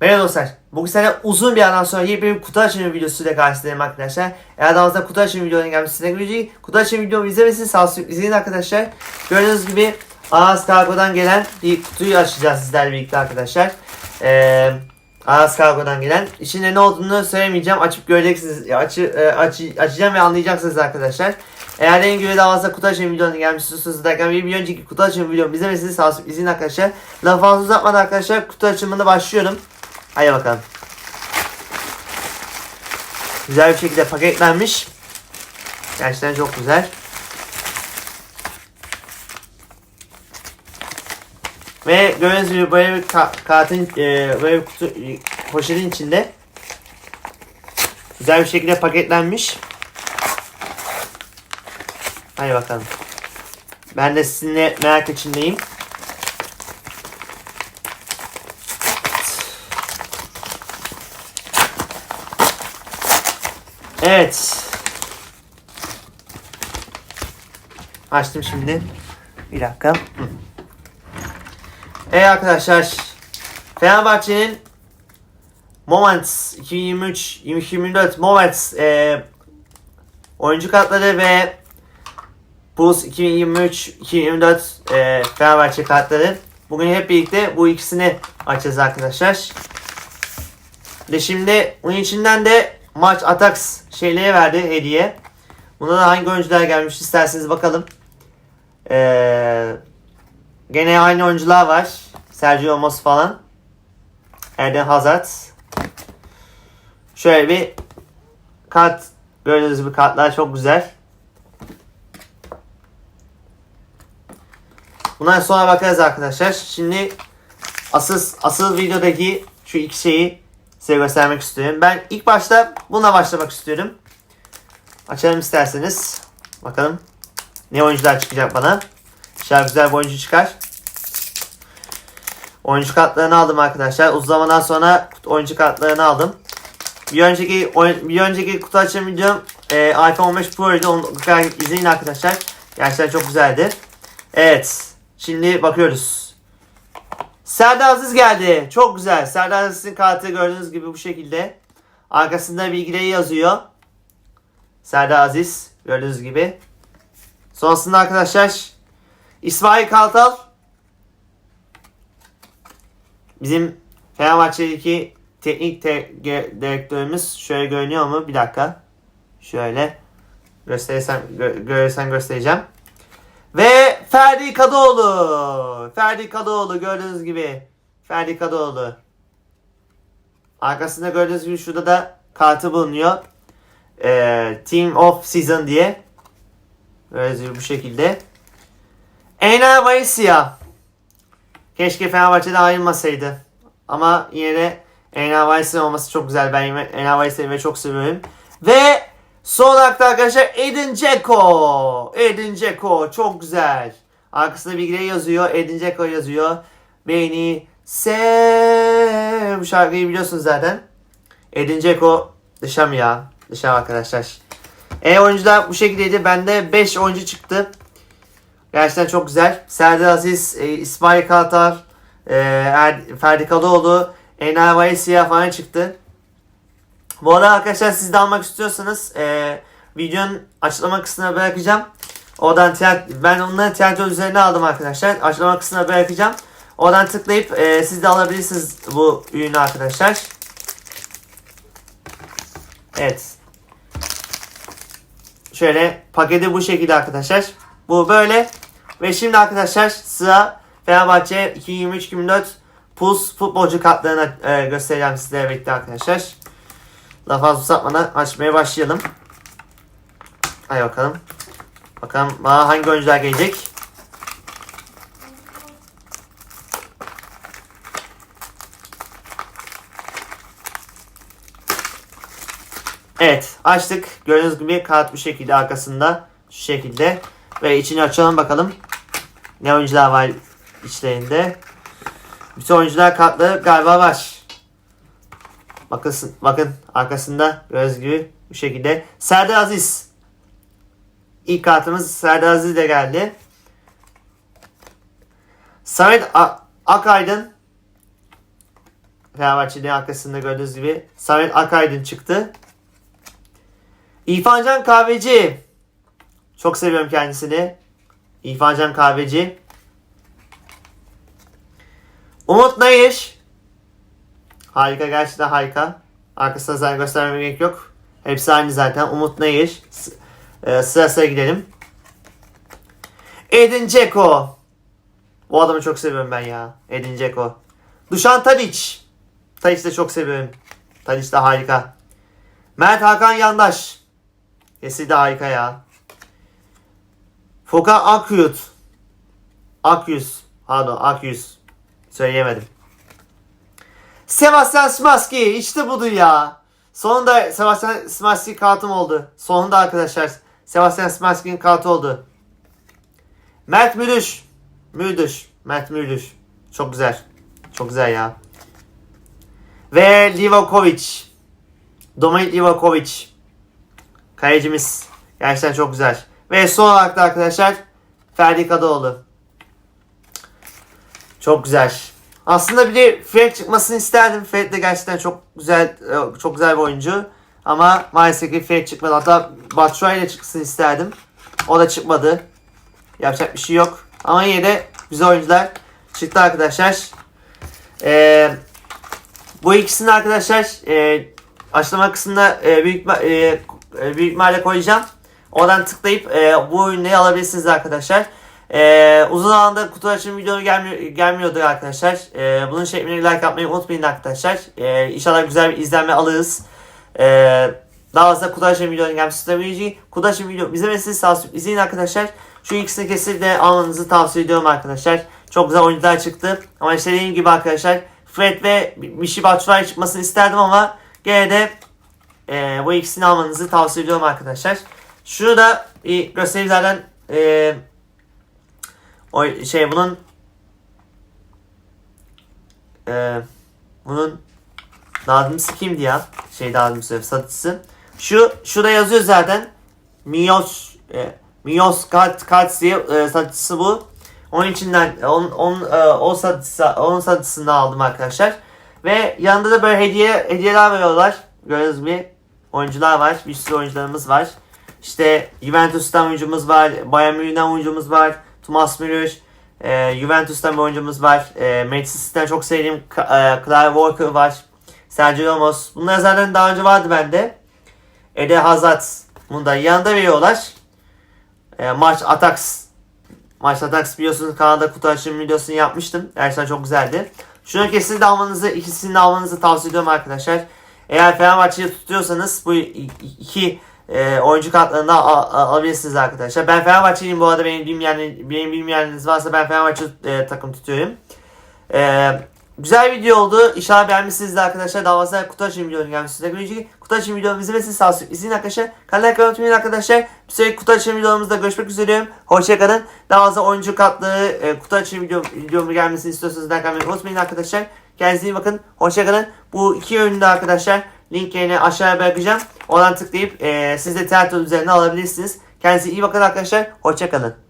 Merhaba dostlar. Bugün sana uzun bir aradan sonra yeni bir kutu açımı videosuyla karşınızdayım arkadaşlar. Eğer daha fazla kutu açımı videolarına gelmişsiniz videoyu kutu açımı videomu izlemesini sağ olsun izleyin arkadaşlar. Gördüğünüz gibi Aras Kargo'dan gelen bir kutuyu açacağız sizlerle birlikte arkadaşlar. Ee, Aras Kargo'dan gelen. İçinde ne olduğunu söylemeyeceğim. Açıp göreceksiniz. Açı, e, açı, açacağım ve anlayacaksınız arkadaşlar. Eğer en daha fazla kutu açımı videolarına gelmiş istiyorsanız derken bir, bir önceki kutu açımı videomu izlemesini sağ olsun izleyin arkadaşlar. Lafı fazla uzatmadan arkadaşlar kutu açımına başlıyorum. Hadi bakalım. Güzel bir şekilde paketlenmiş. Gerçekten çok güzel. Ve gördüğünüz gibi böyle bir ka kartın e, böyle bir kutu e, poşetin içinde güzel bir şekilde paketlenmiş. Hadi bakalım. Ben de sizinle merak içindeyim. Evet. Açtım şimdi. Bir dakika. Hı. Evet arkadaşlar. Fenerbahçe'nin Moments 2023 2024 Moments e, oyuncu kartları ve Plus 2023 2024 e, Fenerbahçe kartları. Bugün hep birlikte bu ikisini açacağız arkadaşlar. Ve şimdi bunun içinden de Maç Atax şeyleri verdi hediye. Buna da hangi oyuncular gelmiş isterseniz bakalım. Ee, gene aynı oyuncular var. Sergio Ramos falan. Eden Hazard. Şöyle bir kart gördüğünüz gibi kartlar çok güzel. Bundan sonra bakarız arkadaşlar. Şimdi asıl asıl videodaki şu iki şeyi size göstermek istiyorum. Ben ilk başta buna başlamak istiyorum. Açalım isterseniz. Bakalım ne oyuncular çıkacak bana. İnşallah güzel bir oyuncu çıkar. Oyuncu kartlarını aldım arkadaşlar. Uzun zamandan sonra oyuncu kartlarını aldım. Bir önceki bir önceki kutu açım videom e, iPhone 15 Pro'ydu. Onu izleyin arkadaşlar. Gerçekten çok güzeldi. Evet. Şimdi bakıyoruz. Serdar Aziz geldi. Çok güzel. Serdar Aziz'in kartı gördüğünüz gibi bu şekilde. Arkasında bilgileri yazıyor. Serdar Aziz gördüğünüz gibi. Sonrasında arkadaşlar İsmail Kartal bizim Fenerbahçe'deki teknik te- direktörümüz şöyle görünüyor mu? Bir dakika. Şöyle gösterirsem gö- görürsen göstereceğim. Ve Ferdi Kadıoğlu. Ferdi Kadıoğlu gördüğünüz gibi. Ferdi Kadıoğlu. Arkasında gördüğünüz gibi şurada da kartı bulunuyor. Ee, Team of Season diye. Gibi bu şekilde. Ener Valencia. Keşke Fenerbahçe'de ayrılmasaydı. Ama yine de Ener Valencia olması çok güzel. Ben Ener Valencia'yı çok seviyorum. Ve Son olarak da arkadaşlar Edin Dzeko. Edin Dzeko çok güzel. Arkasında bilgileri yazıyor. Edin Dzeko yazıyor. Beni sev. Bu şarkıyı biliyorsunuz zaten. Edin Dzeko dışam ya. Dışam arkadaşlar. E oyuncular bu şekildeydi. Bende 5 oyuncu çıktı. Gerçekten çok güzel. Serdar Aziz, e, İsmail Kartal, e, er, Ferdi Kadıoğlu, Ener Valencia falan çıktı. Bu arada arkadaşlar siz de almak istiyorsanız e, videonun açıklama kısmına bırakacağım. Oradan tiyatro, ben onları tiyatro üzerine aldım arkadaşlar. Açıklama kısmına bırakacağım. Oradan tıklayıp e, siz de alabilirsiniz bu ürünü arkadaşlar. Evet. Şöyle paketi bu şekilde arkadaşlar. Bu böyle. Ve şimdi arkadaşlar sıra Fenerbahçe 2023-2024 Puls futbolcu kartlarını e, göstereceğim sizlere birlikte arkadaşlar. Daha fazla uzatmadan açmaya başlayalım. Hadi bakalım. Bakalım bana hangi oyuncular gelecek. Evet açtık. Gördüğünüz gibi kart bu şekilde arkasında. Şu şekilde. Ve içini açalım bakalım. Ne oyuncular var içlerinde. Bütün oyuncular kartları galiba var. Bakın, bakın arkasında gördüğünüz gibi bu şekilde. Serdar Aziz. İlk kartımız Serdar Aziz ile geldi. Samet Akaydın Fenerbahçe'nin arkasında gördüğünüz gibi Samet Akaydın çıktı. İrfancan Kahveci. Çok seviyorum kendisini. İrfancan Kahveci. Umut Nayiş. Harika gerçekten harika. Arkasına zaten göstermeme gerek yok. Hepsi aynı zaten. Umut Nayiş. S- e, sırasına gidelim. Edin Dzeko. Bu adamı çok seviyorum ben ya. Edin Dzeko. Dušan Tadic. Tadic de çok seviyorum. Tadic de harika. Mert Hakan Yandaş. Kesin de harika ya. Foka Akyut. Akyüz. Pardon Akyüz. Söyleyemedim. Sebastian Smaski. işte budur ya. Sonunda Sebastian Smaski kartım oldu. Sonunda arkadaşlar. Sebastian Smaski'nin kartı oldu. Mert Mülüş. Müldüş. Mert Müldüş. Çok güzel. Çok güzel ya. Ve Livakovic. Dominik Livakovic. Kalecimiz. Gerçekten çok güzel. Ve son olarak da arkadaşlar Ferdi Kadıoğlu. Çok güzel. Aslında bir de Fred çıkmasını isterdim. Fred de gerçekten çok güzel e, çok güzel bir oyuncu. Ama maalesef ki Fred çıkmadı. Hatta Batshuayi ile çıksın isterdim. O da çıkmadı. Yapacak bir şey yok. Ama yine de güzel oyuncular çıktı arkadaşlar. Ee, bu ikisini arkadaşlar e, açıklama kısmında e, büyük e, e, büyük ihtimalle koyacağım. Oradan tıklayıp e, bu ürünleri alabilirsiniz arkadaşlar. E, uzun zamanda kutu açım videomu gelmiyor, gelmiyordu arkadaşlar. E, bunun şeklini like yapmayı unutmayın arkadaşlar. E, inşallah güzel bir izlenme alırız. E, daha fazla kutu açım videonun gelmesi istemeyeceği. Kutu açım video izlemesini sağlık izleyin arkadaşlar. Şu ikisini kesinlikle almanızı tavsiye ediyorum arkadaşlar. Çok güzel oyuncular çıktı. Ama işte dediğim gibi arkadaşlar Fred ve Michi Batshuayi çıkmasını isterdim ama gene de e, bu ikisini almanızı tavsiye ediyorum arkadaşlar. Şunu da bir göstereyim zaten e, o şey bunun e, bunun dağıtımcısı kimdi ya? Şey dağıtımcısı, satıcısı. Şu şurada yazıyor zaten. Mios e, Mios Kart Kart diye e, satıcısı bu. Onun içinden on, on, e, o satıcısı, onun satıcısını aldım arkadaşlar. Ve yanında da böyle hediye hediyeler veriyorlar. Gördüğünüz gibi oyuncular var. Bir sürü oyuncularımız var. İşte Juventus'tan oyuncumuz var. Bayern Münih'ten oyuncumuz var. Thomas Müller. E, Juventus'tan bir oyuncumuz var. E, Manchester çok sevdiğim e, Clive Walker var. Sergio Ramos. Bunlar zaten daha önce vardı bende. Ede Hazard. Bunu da yanında veriyorlar. E, Maç Atax. Maç Atax biliyorsunuz kanalda kutu açılım videosunu yapmıştım. Gerçekten çok güzeldi. Şunu kesinlikle almanızı, ikisini de almanızı tavsiye ediyorum arkadaşlar. Eğer Fenerbahçe'yi tutuyorsanız bu iki e, oyuncu kartlarını alabilirsiniz arkadaşlar. Ben Fenerbahçeliyim bu arada benim bilmeyen, benim bilmeyeniniz varsa ben Fenerbahçe e, takım tutuyorum. E, güzel video oldu. İnşallah beğenmişsinizdir arkadaşlar. Daha fazla kutu açım videonun gelmesini göreceğiz. Kutu açım videomu izlemesini sağ olsun. İzleyin arkadaşlar. Kanalı kanalı unutmayın arkadaşlar. Bir sonraki kutu videomuzda görüşmek üzere. Hoşçakalın. Daha fazla oyuncu kartları, e, kutu videomu gelmesini istiyorsanız like atmayı unutmayın arkadaşlar. Kendinize iyi bakın. Hoşçakalın. Bu iki de arkadaşlar linklerini aşağıya bırakacağım. Oradan tıklayıp e, siz de tiyatro üzerine alabilirsiniz. Kendinize iyi bakın arkadaşlar. Hoşçakalın.